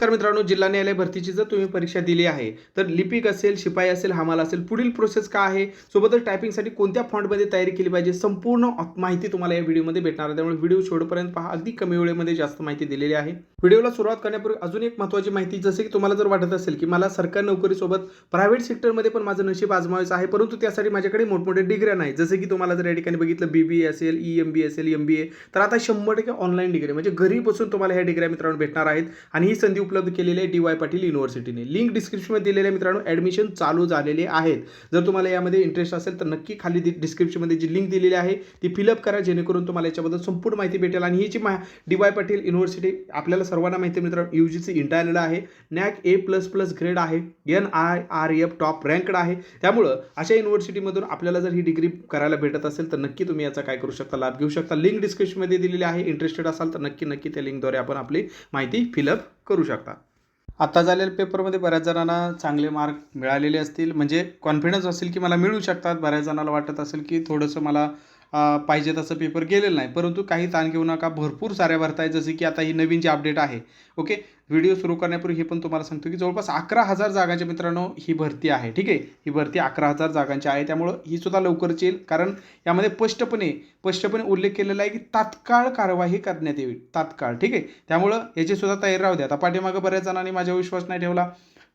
तर मित्रांनो जिल्हा न्यायालय भरतीची जर तुम्ही परीक्षा दिली आहे तर लिपिक असेल शिपाई असेल हमाल असेल पुढील प्रोसेस काय आहे सोबतच टायपिंगसाठी कोणत्या फॉन्टमध्ये तयारी केली पाहिजे संपूर्ण माहिती तुम्हाला या व्हिडिओमध्ये भेटणार आहे. त्यामुळे व्हिडिओ शेवटपर्यंत पहा अगदी कमी वेळेमध्ये जास्त माहिती दिलेली आहे. व्हिडिओला सुरुवात करण्यापूर्वी अजून एक महत्त्वाची माहिती जसे की तुम्हाला जर वाटत असेल की मला सरकारी नोकरीसोबत प्रायव्हेट सेक्टरमध्ये पण माझं नशीब आजमावायचं आहे परंतु त्यासाठी माझ्याकडे मोठमोठ्या डिग्र्या नाही जसे की तुम्हाला जर या ठिकाणी बघितलं बी बी ए असेल ई एम बी असेल एम बी ए तर आता शंभर टक्के ऑनलाईन डिग्री म्हणजे घरी बसून तुम्हाला ह्या डिग्र्या मित्रांनो भेटणार आहेत. आणि ही संधी उपलब्ध केलेली आहे डी वाय पाटील युनिव्हर्सिटीने लिंक डिस्क्रिप्शनमध्ये दिलेल्या मित्रांनो ॲडमिशन चालू झालेले आहेत. जर तुम्हाला यामध्ये इंटरेस्ट असेल तर नक्की खाली डिस्क्रिप्शनमध्ये जी लिंक दिलेली आहे ती फिलअप करा जेणेकरून तुम्हाला याच्याबद्दल संपूर्ण माहिती भेटेल. आणि ही जी मा डी वाय पाटील युनिव्हर्सिटी आपल्याला सर्वांना माहिती मित्र यू जी सी इंटरनल आहे. NAAC A plus plus grade आहे. N I R F top ranked आहे. त्यामुळं अशा युनिव्हर्सिटीमधून आपल्याला जर ही डिग्री करायला भेटत असेल तर नक्की तुम्ही याचा काय करू शकता लाभ घेऊ शकता. लिंक डिस्क्रिप्शनमध्ये दिलेली आहे. इंटरेस्टेड असाल तर नक्की नक्की त्या लिंकद्वारे आपण आपली माहिती फिलअप करू शकता. आता झालेल्या पेपरमध्ये बऱ्याच जणांना चांगले मार्क मिळालेले असतील. म्हणजे कॉन्फिडन्स असेल की मला मिळू शकतात. बऱ्याच जणांना वाटत असेल की थोडंसं मला पाहिजे तसं पेपर गेलेलं नाही. परंतु काही ताण घेऊ नका भरपूर साऱ्या भरत आहेत जसे की आता ही नवीन जी अपडेट आहे. ओके व्हिडिओ सुरू करण्यापूर्वी हे पण तुम्हाला सांगतो की जवळपास अकरा हजार जागांच्या मित्रांनो ही भरती आहे. ठीक आहे? ही भरती अकरा हजार जागांची आहे. त्यामुळं ही सुद्धा लवकरच येईल. कारण यामध्ये स्पष्टपणे स्पष्टपणे उल्लेख केलेला आहे की तात्काळ कारवाई करण्यात येईल. तात्काळ. ठीक आहे? त्यामुळं याची सुद्धा तयारी राहू द्या. आता पाठीमागं बऱ्याच जणांनी माझ्यावर विश्वास नाही ठेवला.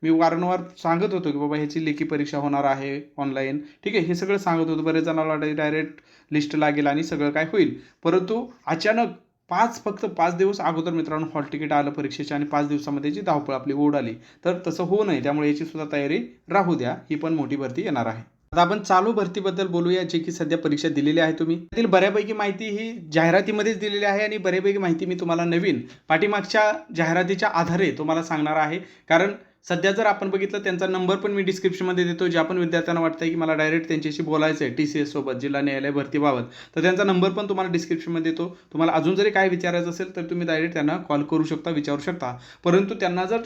मी वारंवार सांगत होतो की बाबा ह्याची लेखी परीक्षा होणार आहे ऑनलाईन ठीक आहे हे सगळं सांगत होतो. बरेच जणांना वाटायचं डायरेक्ट लिस्ट लागेल आणि सगळं काय होईल. परंतु अचानक पाच फक्त पाच दिवस अगोदर मित्रांनो हॉल तिकीट आलं परीक्षेचे आणि पाच दिवसामध्ये जी धावपळ आपली ओढ आली. तर तसं होऊ नये. त्यामुळे याची सुद्धा तयारी राहू द्या. ही पण मोठी भरती येणार आहे. आता आपण चालू भरतीबद्दल बोलूया जे की सध्या परीक्षा दिलेली आहे तुम्ही. त्यातील बऱ्यापैकी माहिती ही जाहिरातीमध्येच दिलेली आहे आणि बऱ्यापैकी माहिती मी तुम्हाला नवीन पाठीमागच्या जाहिरातीच्या आधारे तुम्हाला सांगणार आहे. कारण सध्या जर आपण बघितलं त्यांचा नंबर पण मी डिस्क्रिप्शनमध्ये देतो. ज्या पण विद्यार्थ्यांना वाटतं की मला डायरेक्ट त्यांच्याशी बोलायचं आहे टी सी एस सोबत जिल्हा न्यायालय भरतीबाबत तर त्यांचा नंबर पण तुम्हाला डिस्क्रिप्शनमध्ये देतो. तुम्हाला अजून जरी काय विचारायचं असेल तर तुम्ही डायरेक्ट त्यांना कॉल करू शकता विचारू शकता. परंतु त्यांना जर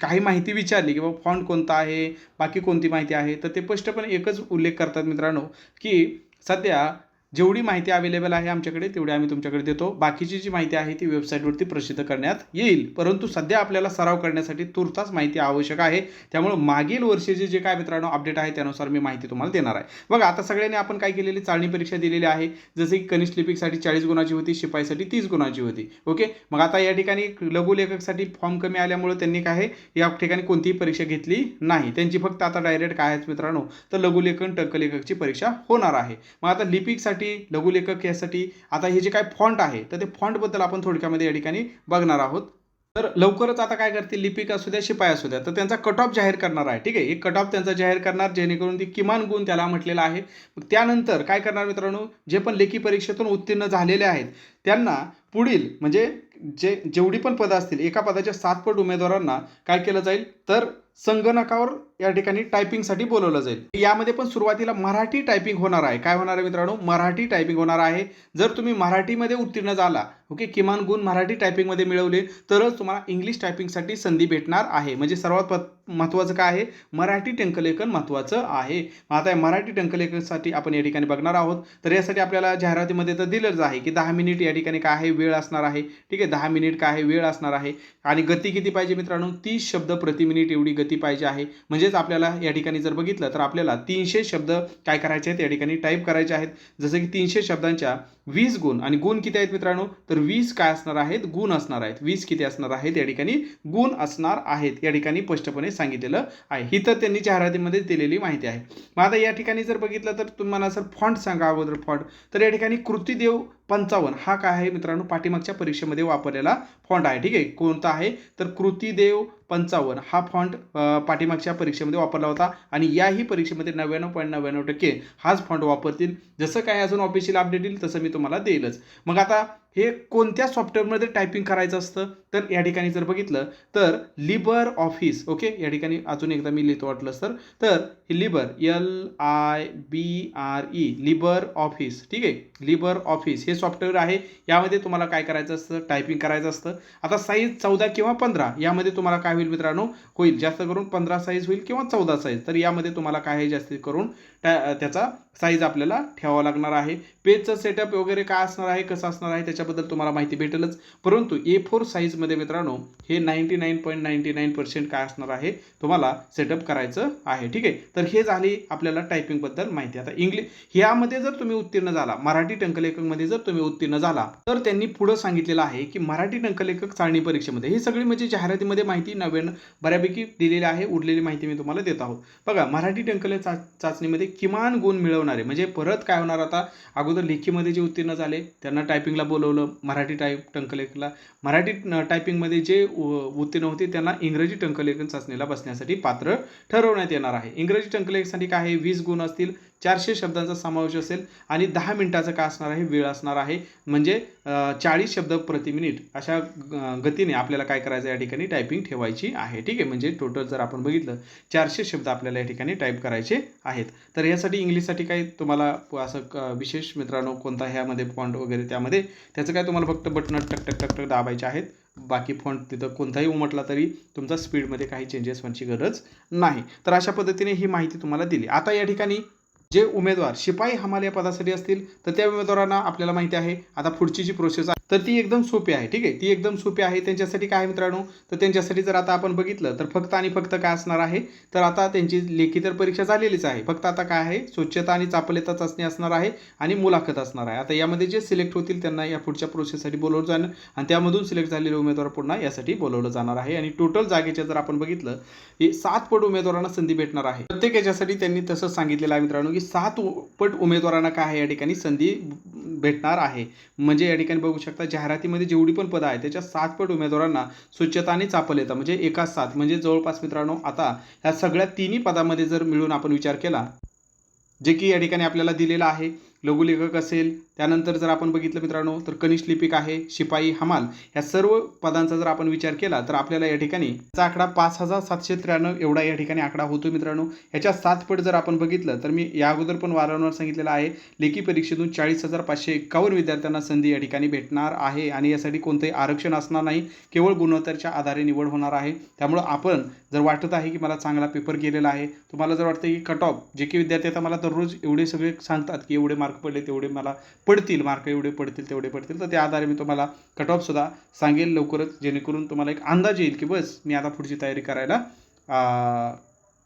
काही माहिती विचारली की बाबा फॉन्ट कोणता आहे बाकी कोणती माहिती आहे तर ते स्पष्टपणे एकच उल्लेख करतात मित्रांनो की सध्या जेवढी माहिती अवेलेबल आहे आमच्याकडे तेवढी आम्ही तुमच्याकडे देतो. बाकीची जी माहिती आहे ती वेबसाईटवरती प्रसिद्ध करण्यात येईल. परंतु सध्या आपल्याला सराव करण्यासाठी तुर्तास माहिती आवश्यक आहे. त्यामुळे मागील वर्षीचे जे काय मित्रांनो अपडेट आहे त्यानुसार मी माहिती तुम्हाला देणार आहे. बघा आता सगळ्यांनी आपण काय केलेली? चाळणी परीक्षा दिलेली आहे. जसे की कनिष्ठ लिपिकसाठी चाळीस गुणाची होती शिपाईसाठी तीस गुणाची होती. ओके? मग आता या ठिकाणी लघुलेखकसाठी फॉर्म कमी आल्यामुळे त्यांनी काय या ठिकाणी कोणतीही परीक्षा घेतली नाही. त्यांची फक्त आता डायरेक्ट काय आहेत मित्रांनो? तर लघुलेखन टंकलेखकची परीक्षा होणार आहे. मग आता लिपिकसाठी लघुलेखक यासाठी. आता हे जे काय फॉन्ट आहे तर ते फॉन्टबद्दल आपण थोडक्यामध्ये या ठिकाणी बघणार आहोत. तर लवकरच आता काय करतील लिपिक असू द्या शिपाई असू द्या तर त्यांचा कट ऑफ जाहीर करणार आहे ठीक आहे? एक कट ऑफ त्यांचा जाहीर करणार जेणेकरून ती किमान गुण त्याला म्हटलेला आहे. मग त्यानंतर काय करणार मित्रांनो? जे पण लेखी परीक्षेतून उत्तीर्ण झालेले आहेत त्यांना पुढील म्हणजे जे जेवढी पण पदं असतील एका पदाच्या सात पट उमेदवारांना काय केलं जाईल? तर संगणकावर या ठिकाणी टायपिंगसाठी बोलवलं जाईल. यामध्ये पण सुरुवातीला मराठी टायपिंग होणार आहे. काय होणार आहे मित्रांनो? मराठी टायपिंग होणार आहे. जर तुम्ही मराठीमध्ये उत्तीर्ण झाला ओके किमान गुण मराठी टायपिंगमध्ये मिळवले तरच तुम्हाला इंग्लिश टायपिंगसाठी संधी भेटणार आहे. म्हणजे सर्वात प- महत्त्वाचं काय आहे? मराठी टंकलेखन महत्त्वाचं आहे. मग आता या मराठी टंकलेखनसाठी आपण या ठिकाणी बघणार आहोत. तर यासाठी आपल्याला जाहिरातीमध्ये तर दिलंच आहे की दहा मिनिट या ठिकाणी काय आहे? वेळ असणार आहे. ठीक आहे? दहा मिनिट काय आहे? वेळ असणार आहे. आणि गती किती पाहिजे मित्रांनो? तीस शब्द प्रति मिनिट एवढी गती पाहिजे आहे. म्हणजे म्हणजेच आपल्याला या ठिकाणी जर बघितलं तर आपल्याला तीनशे शब्द काय करायचे आहेत? या ठिकाणी टाईप करायचे आहेत. जसं की तीनशे शब्दांच्या वीस गुण. आणि गुण किती आहेत मित्रांनो? तर वीस काय असणार आहेत? गुण असणार आहेत. वीस किती असणार आहेत? या ठिकाणी गुण असणार आहेत. या ठिकाणी स्पष्टपणे सांगितलेलं आहे. ही तर त्यांनी जाहिरातीमध्ये दिलेली माहिती आहे. मग आता या ठिकाणी जर बघितलं तर तुम्हाला सर फॉन्ट सांगा अगोदर फॉन्ट. तर या ठिकाणी कृतीदेव पंचावन्न हा काय आहे मित्रांनो? पाठीमागच्या परीक्षेमध्ये वापरलेला फॉन्ट आहे. ठीक आहे? कोणता आहे? तर कृतीदेव पंचावन्न हा फॉन्ट पाठीमागच्या परीक्षेमध्ये वापरला होता. आणि याही परीक्षेमध्ये नव्याण्णव पॉईंट नव्याण्णव टक्के हाच फॉन्ट वापरतील. जसं काय अजून ऑफिशियल अपडेट येईल तसं मी तुम्हाला देईलच. मग आता हे कोणत्या सॉफ्टवेअरमध्ये टायपिंग करायचं असतं? तर या ठिकाणी जर बघितलं तर लिबर ऑफिस ओके या ठिकाणी अजून एकदा मी लिहितो वाटलंच तर तर हे Libre L I B R E Libre office ठीक आहे? लिबर ऑफिस हे सॉफ्टवेअर आहे. यामध्ये तुम्हाला काय करायचं असतं? टायपिंग करायचं असतं. आता साईज चौदा किंवा पंधरा यामध्ये तुम्हाला काय होईल मित्रांनो? होईल जास्त करून पंधरा साईज होईल किंवा चौदा साईज तर यामध्ये तुम्हाला काय आहे? जास्तीत करून त्याचा साईज आपल्याला ठेवावा लागणार आहे. पेजचं सेटअप वगैरे काय असणार आहे? कसं असणार आहे? त्याच्या याच्याबद्दल तुम्हाला माहिती भेटेलच. परंतु ए फोर साईजमध्ये मित्रांनो हे ninety nine point ninety nine percent काय असणार आहे? तुम्हाला सेटअप करायचं आहे ठीक आहे? तर हे झाली आपल्याला टायपिंगबद्दल माहिती. आता इंग्लिश ह्यामध्ये जर तुम्ही उत्तीर्ण झाला मराठी टंकलेखकमध्ये जर तुम्ही उत्तीर्ण झाला तर त्यांनी पुढं सांगितलेलं आहे की मराठी टंकलेखक चाळणी परीक्षेमध्ये ही सगळी म्हणजे जाहिरातीमध्ये माहिती नवीन बऱ्यापैकी दिलेली आहे उरलेली माहिती मी तुम्हाला देत आहोत. बघा मराठी टंकले चा चाचणीमध्ये किमान गुण मिळवणारे म्हणजे परत काय होणार आता? अगोदर लेखीमध्ये जे उत्तीर्ण झाले त्यांना टायपिंगला बोलवलं मराठी टाईप टंकलेखला मराठी टायपिंगमध्ये जे उत्तीर्ण होते त्यांना इंग्रजी टंकलेखन चाचणीला बसण्यासाठी पात्र ठरवण्यात येणार आहे. इंग्रजी टंकलेखनसाठी काय आहे? वीस गुण असतील चारशे शब्दांचा समावेश असेल आणि दहा मिनिटाचा काय असणार आहे? वेळ असणार आहे. म्हणजे चाळीस शब्द प्रति मिनिट अशा गतीने आपल्याला काय करायचं? या ठिकाणी टायपिंग ठेवायची आहे. ठीक आहे? म्हणजे टोटल जर आपण बघितलं चारशे शब्द आपल्याला या ठिकाणी टाईप करायचे आहेत. तर यासाठी इंग्लिशसाठी काही तुम्हाला असं विशेष मित्रांनो कोणता ह्यामध्ये फॉन्ट वगैरे त्यामध्ये त्याचं काय तुम्हाला फक्त बटन टक टक टक टक दाबायचे आहेत. बाकी फॉन्ट तिथं कोणताही उमटला तरी तुमचा स्पीडमध्ये काही चेंजेस व्हायची गरज नाही. तर अशा पद्धतीने ही माहिती तुम्हाला दिली. आता या ठिकाणी जे उमेदवार शिपाई हमाल या पदासाठी असतील तर त्या उमेदवारांना आपल्याला माहिती आहे. आता पुढची जी प्रोसेस आहे तर ती एकदम सोपी आहे ठीक आहे? ती एकदम सोपी आहे. त्यांच्यासाठी काय मित्रांनो? तर त्यांच्यासाठी जर आता आपण बघितलं तर फक्त आणि फक्त काय असणार आहे? तर आता त्यांची लेखी तर परीक्षा झालेलीच आहे. फक्त आता काय आहे? स्वच्छता आणि चापलेता चाचणी असणार आहे आणि मुलाखत असणार आहे. आता यामध्ये जे सिलेक्ट होतील त्यांना या पुढच्या प्रोसेससाठी बोलवलं जाणार आणि त्यामधून सिलेक्ट झालेले उमेदवार पुन्हा यासाठी बोलवलं जाणार आहे. आणि टोटल जागेच्या जर आपण बघितलं सात पट उमेदवारांना संधी भेटणार आहे. प्रत्येक याच्यासाठी त्यांनी तसंच सांगितलेलं आहे मित्रांनो. की सात पट उमेदवारांना काय आहे या ठिकाणी संधी भेटणार आहे. म्हणजे या ठिकाणी बघू शकता जाहिरातीमध्ये जेवढी पण पदं आहेत त्याच्या सात पट उमेदवारांना स्वच्छताने चापल येतं. म्हणजे एका सात म्हणजे जवळपास मित्रांनो आता ह्या सगळ्या तिन्ही पदामध्ये जर मिळून आपण विचार केला जे की या ठिकाणी आपल्याला दिलेलं आहे लघुलेखक असेल त्यानंतर जर आपण बघितलं मित्रांनो तर कनिष्ठ लिपिक आहे शिपाई हमाल या सर्व पदांचा जर आपण विचार केला तर आपल्याला या ठिकाणी आकडा पाच हजार सातशे त्र्याण्णव एवढा या ठिकाणी आकडा होतो मित्रांनो. याच्या सातपट जर आपण बघितलं तर मी या अगोदर पण वारंवार सांगितलेलं आहे लेखी परीक्षेतून चाळीस हजार पाचशे एकावन्न विद्यार्थ्यांना संधी या ठिकाणी भेटणार आहे आणि यासाठी कोणतंही आरक्षण असणार नाही केवळ गुणवत्तेच्या आधारे निवड होणार आहे. त्यामुळं आपण जर वाटत आहे की मला चांगला पेपर केलेला आहे तुम्हाला जर वाटतं की कट ऑफ जे की विद्यार्थी आता मला दररोज एवढे सगळे सांगतात की एवढे मार्क मार्क पडले तेवढे मला पडतील मार्क एवढे पडतील तेवढे पडतील. तर त्या आधारे मी तुम्हाला कट ऑफसुद्धा सांगेल लवकरच जेणेकरून तुम्हाला एक अंदाज येईल की बस मी आता पुढची तयारी करायला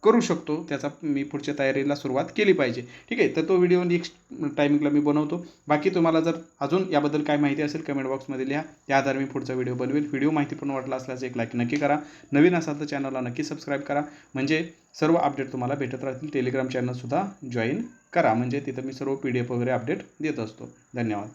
करू शकतो. त्याचा मी पुढच्या तयारीला सुरुवात केली पाहिजे. ठीक आहे? तर तो व्हिडिओ नेक्स्ट टायमिंगला मी बनवतो. बाकी तुम्हाला जर अजून याबद्दल काय माहिती असेल कमेंट बॉक्समध्ये लिहा. त्या आधारे मी पुढचा व्हिडिओ बनवेल. व्हिडिओ माहिती पण वाटला असल्यास एक लाईक नक्की करा. नवीन असाल तर चॅनलला नक्की सबस्क्राईब करा. म्हणजे सर्व अपडेट तुम्हाला भेटत राहतील. टेलिग्राम चॅनलसुद्धा जॉईन करा. म्हणजे तिथं मी सर्व पी डी एफ वगैरे अपडेट देत असतो. धन्यवाद.